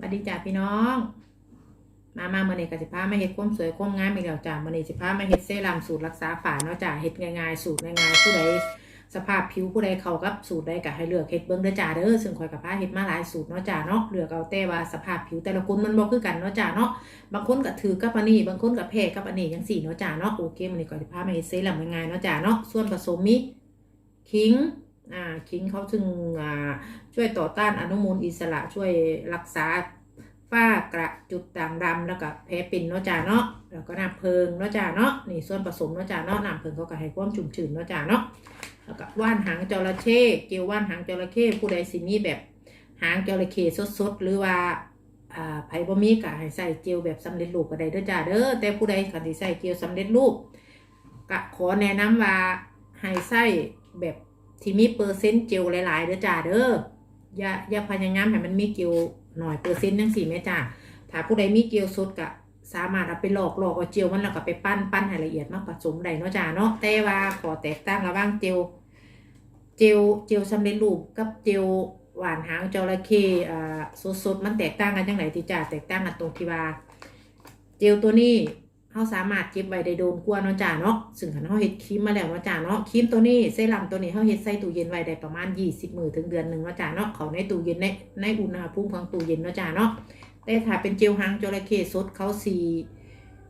สวัสดีจ้าพี่น้อง มามาเมื่อนี้กสิพามาเฮ็ดความสวยความงามอีกแล้วจ้าเมื่อนี้สิพามาเฮ็ดเซรั่มสูตรรักษาฝาเนาะจ้าเฮ็ดง่ายๆสูตรง่ายๆผู้ใดสภาพผิวผู้ใดเขากับสูตรใดก็ให้เลือกเฮ็ดเบิ่งเด้อจ้าเด้อซึ่งข่อยกับพาเฮ็ดมาหลายสูตรเนาะจ้าเนาะเลือกเอาแต่ว่าสภาพผิวแต่ละคนมันบ่คือกันเนาะจ้าเนาะบางคนก็ถือกับอันนี้บางคนก็แพ้กับอันนี้จังซี่เนาะจ้าเนาะโอเคเมื่อนี้ก็สิพามาเฮ็ดเซรั่มง่ายๆเนาะจ้าเนาะส่วนผสมมีขิง อ่าขิงเขาซึ่งช่วยต่อต้านอนุมูลอิสระช่วยรักษาฝ้ากระจุดด่างดำแล้วก็แผลเป็นเนาะจ้าเนาะแล้วก็น้ำเพิงเนาะจ้าเนาะนี่ส่วนผสมเนาะจ้าเนาะน้ำเพิงเขาก็ให้ความชุ่มชื้นเนาะจ้าเนาะแล้วก็ว่านหางจระเข้เกลียวว่านหางจระเข้ผู้ใดสิมีแบบหางจระเข้สดๆหรือว่าไผ่บ่มีก็ให้ใส่เจลแบบสำเร็จรูปก็ได้เด้อจ้าเด้อแต่ผู้ใดคันสิใส่เจลสำเร็จรูปก็ขอแนะนำว่าให้ใส่แบบ ที่มีเปอร์เซ็นต์เจลหลายๆเด้อจ้าเด้ออย่าอย่าพยายามให้มันมีเกลียวหน่อยเปอร์เซ็นต์จังสี่แม่จ้าถ้าผู้ใดมีเกลียวสดก็สามารถเอาไปหลอกหลอกเอาเจลมันแล้วก็ไปปั้นปั้นให้ละเอียดมาผสมได้เนาะจ้าเนาะแต่ว่าขอแตกต่างระหว่างเจลเจลเจลสำเร็จรูปกับเจลหวานหางจระเข้อ่าสดๆมันแตกต่างกันจังไหนที่จ้าแตกต่างกันตรงที่ว่า เจลตัวนี้ เขาสามารถเก็บไว้ได้โดนกว่าเนาะจ้าเนาะซึ่งคันเขาเฮ็ดครีมมาแล้วเนาะจ้าเนาะครีมตัวนี้เซรั่มตัวนี้เขาเฮ็ดใส่ตู้เย็นไว้ได้ประมาณ 20 มื้อถึงเดือนหนึ่งเนาะจ้าเนาะเขาในตู้เย็นในในอุณหภูมิของตู้เย็นเนาะจ้าเนาะแต่ถ้าเป็นเจลหางจระเข้สดเขาสี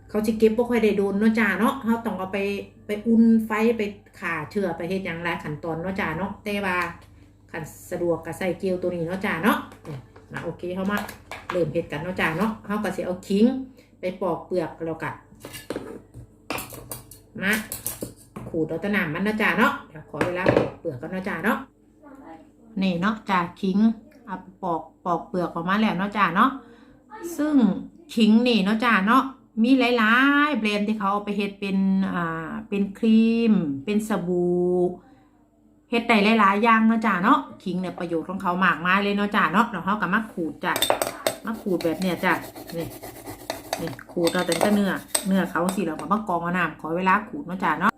เขาสิเก็บบ่ค่อยได้โดนเนาะจ้าเนาะเขาต้องเอาไปไปอุ่นไฟไปข่าเชื้อไปเฮ็ดหยังหลายขั้นตอนเนาะจ้าเนาะแต่ว่าคันสะดวกก็ใส่เจลตัวนี้เนาะจ้าเนาะอืมาโอเคเฮามาเริ่มเฮ็ดกันเนาะจ้าเนาะเฮาก็สิเอาขิงไปปอกเปลือกแล้วก็ มาขูดเอาตะหนามมันเนาะจ้าเนาะเดี๋ยวขอเวลาปอกเปลือกกันเนาะจ้าเนาะนี่เนาะจ้าขิงเอาปอกปอกเปลือกออกมาแล้วเนาะจ้าเนาะซึ่งขิงนี่เนาะจ้าเนาะมีหลายๆแบรนด์ที่เขาเอาไปเฮ็ดเป็นอ่าเป็นครีม เป็นสบู่เฮ็ดได้หลายๆอย่างเนาะจ้าเนาะขิงเนี่ยประโยชน์ของเขามากมายเลยเนาะจ้าเนาะแล้วเขาก็มาขูดจ้ะมาขูดแบบเนี้ยจ้ะนี่ นี่ขูดเราแต่ก็เนื้อ เนื้อเขาสิเราก็มากองเอาน้ำขอเวลาขูดเนาะจ้าเนาะ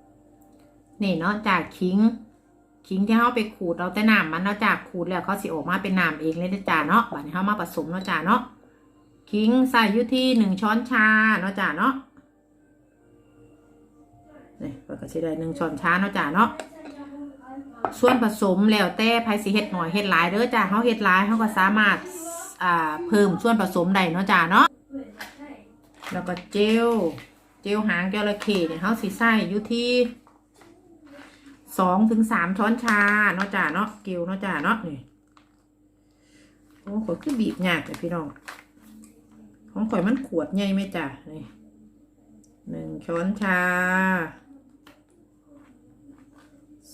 นี่เนาะจากขิงขิงที่เขาไปขูดเราแต่น้ำมันเนาะจากขูดแล้วเขาสิออกมาเป็นน้ำเองเลยนะจ้าเนาะ บัดนี้เขามาผสมเนาะจ้าเนาะขิงใส่ยู่ที่หนึ่งช้อนชาเนาะจ้าเนาะ นี่ก็สิได้หนึ่งช้อนชาเนาะจ้าเนาะส่วนผสมแล้วแต่ไผสิเฮ็ดหน่อยเฮ็ดหลายเด้อจ้าเขาเฮ็ดหลายเขาก็สามารถอ่าเพิ่มส่วนผสมได้เนาะจ้าเนาะ แล้วก็เจล เจลหางจระเข้เนี่ยเขาสีใส่อยู่ที่สองถึงสามช้อนชาเนาะจ้าเนาะเกลเนาะจ้าเนาะนี่โอ้ข่อยคือบีบยากเลยพี่น้อง ของข่อยมันขวดใหญ่ไหมจ้านี่หนึ่งช้อนชา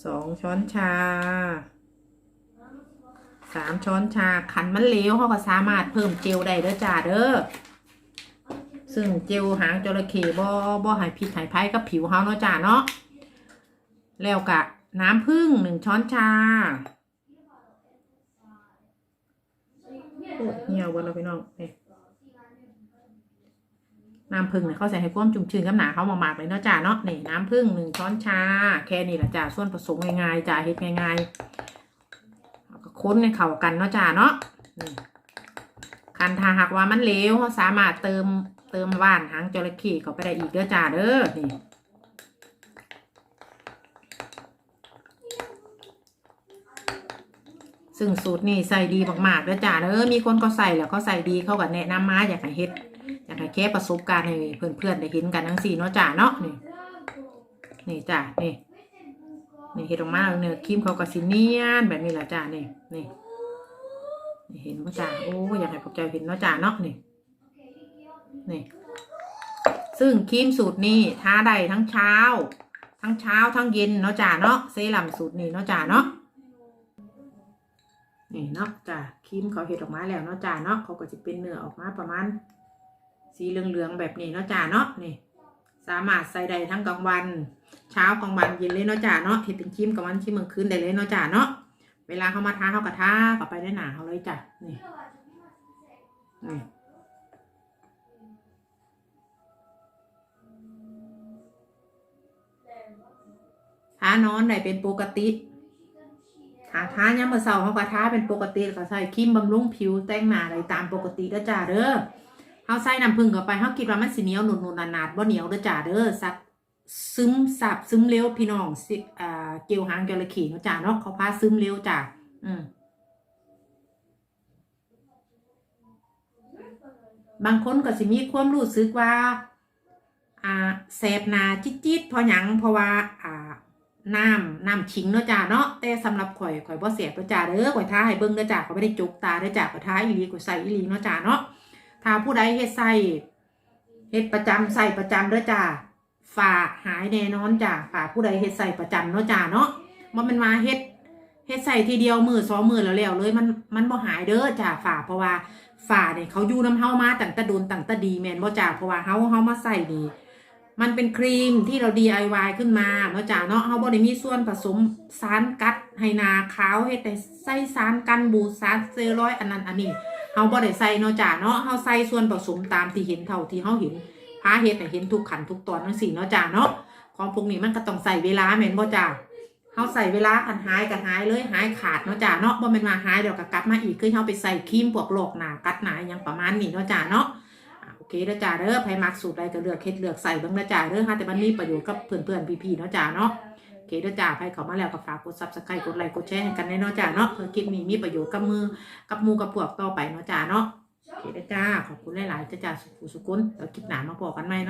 สองช้อนชาสามช้อนชาขันมันเหลวเขาก็สามารถเพิ่มเจลได้เด้อจ้าเด้อ ซึ่งเจลหางจระเข้บ่บ่หายพิษหายภัยกับผิวเฮาเนาะจ้าเนาะแล้วกะน้ำผึ้งหนึ่งช้อนชาโอ้เหี่ยวเบนเราพี่น้องนี่น้ำผึ้งเนี่ยเขาใส่ให้ความชุ่มชื้นกับหนาเขามากๆเลยเนาะจ้าเนาะนี่น้ำผึ้งหนึ่งช้อนชา แค่นี้แหละจ้าส่วนผสมง่ายๆจ้าเฮ็ดง่ายๆแล้วก็ค้นให้เข้ากันเนาะจ้าเนาะคันถ้าหากว่ามันเลวเขาสามารถเติม เติมว่านหางจระเข้เข้าไปได้อีกเด้อจ้าเด้อนี่ซึ่งสูตรนี่ใส่ดีมากๆเด้อจ้าเด้อมีคนก็ใส่แล้วก็ใส่ดีเขาก็แนะนำมาอยากให้เฮ็ดอยากให้แค่ประสบการณ์ให้เพื่อนๆได้เห็นกันทั้งสี่เนาะจ้าเนาะนี่นี่จ้านี่นี่เฮ็ดออกมาเนื้อครีมเขาก็สิเนียนแบบนี้แหละจ้านี่นี่นี่เห็นว่าจ้าโอ้อยากให้พวกเจ้าเห็นเนาะจ้าเนาะนี่ นี่ ซึ่งครีมสูตรนี้ทาได้ทั้งเช้า ทั้งเช้าทั้งเย็นเนาะจ้าเนาะเซรั่มสูตรนี้เนาะจ้าเนาะนี่เนาะจ้าครีมเขาเห็ดออกมาแล้วเนาะจ้าเนาะเขาก็จะเป็นเนื้อออกมาประมาณ สีเหลืองๆแบบนี้เนาะจ้าเนาะนี่ สามารถใส่ได้ทั้งกลางวัน เช้ากลางวันเย็นเลยเนาะจ้าเนาะเห็ดเป็นครีมกลางวันครีมกลางคืนได้เลยเนาะจ้าเนาะเวลาเขามาทาเขาก็ทาเข้าไปได้หนาเขาเลยจ้ะนี่นี่ ทานอนได้เป็นปกติหาทายามมื้อเช้าเฮาก็ทาเป็นปกติก็ใส่ครีมบำรุงผิวแต่งหน้าอะไรตามปกติเด้อจ้าเด้อเฮาใส่น้ำผึ้งเข้าไปเฮาคิดว่ามันสิเหนียวหนุ่นๆหนาดๆบ่เหนียวเด้อจ้าเด้อซักซึมซับซึมเร็วพี่น้องสิอ่าเกลียวหางจระเข้เนาะจ้าเนาะเขาพาซึมเร็วจ้าอืมบางคนก็สิมีความรู้สึกว่า อ่าแสบหนาจิตๆเพราะหยังเพราะว่า อ่า น้ำน้ำชิงเนาะจ้าเนาะแต่สำหรับข่อยข่อยบ่แสบเนาะจ้าเด้อข่อยท้าให้เบิ่งเด้อจ้าข่อยบ่ได้จุกตาเด้อจ้าข่อยท้าอีหลีข่อยใส่อีหลีเนาะจ้าเนาะถ้าผู้ใดเฮ็ดใส่เฮ็ดประจำใส่ประจำเด้อจ้าฝ่าหายแน่นอนจ้าฝ่าผู้ใดเฮ็ดใส่ประจำเนาะจ้าเนาะบ่แม่นว่าเฮ็ดเฮ็ดใส่ทีเดียวมือสองมือแล้วแล้วเลยมันมันบ่หายเด้อจ้าฝ่าเพราะว่าฝ่าเนี่ยเขาอยู่น้ำเฮามาตั้งแต่โดนตั้งแต่ดีแมนบ่จ้าเพราะว่าเฮาเฮามาใส่ดี มันเป็นครีมที่เรา DIY ขึ้นมาเนาะจ้าเนาะเฮาบ่ได้มีส่วนผสมสารกัดให้หนาขาวเฮ็ดแต่ใส่สารกันบูดสารเซรอยอันนั้นอันนี้เฮาบ่ได้ใส่เนาะจ้าเนาะเฮาใส่ส่วนผสมตามที่เห็นเท่าที่เฮาเห็นพาเฮ็ดให้เห็นทุกขั้นทุกตอนจังซี่เนาะจ้าเนาะของพวกนี้มันก็ต้องใส่เวลาแม่นบ่จ้าเฮาใส่เวลากันหายกันหายเลยหายขาดเนาะจ้าเนาะบ่แม่นว่าหายเดี๋ยวก็กลับมาอีกคือเฮาไปใส่ครีมพวกโลกหนากัดหนาอหยังประมาณนี้เนาะจ้าเนาะ เคเด้อจ้าเด้อไผมักสูตรใดก็เลือกเฮ็ดเลือกใส่บ้างเดจ้าเด้อฮะแต่มันมีประโยชน์กับเพื่อนๆพี่ๆเนาะจ้าเนาะโอเคเด้อจ้าไผเขามาแล้วก็ฝากกดซับสไครต์กดไลค์กดแชร์ให้กันแน่เนาะจ้าเนาะเพื่อคลิปนี้มีประโยชน์กับมือกับมูกับพวกต่อไปเนาะจ้าเนาะโอเคเด้อจ้าขอบคุณหลายๆจ้าจ้าสุขุสุกุนแล้วคลิปหน้ามาบอกกันใหม่เนาะ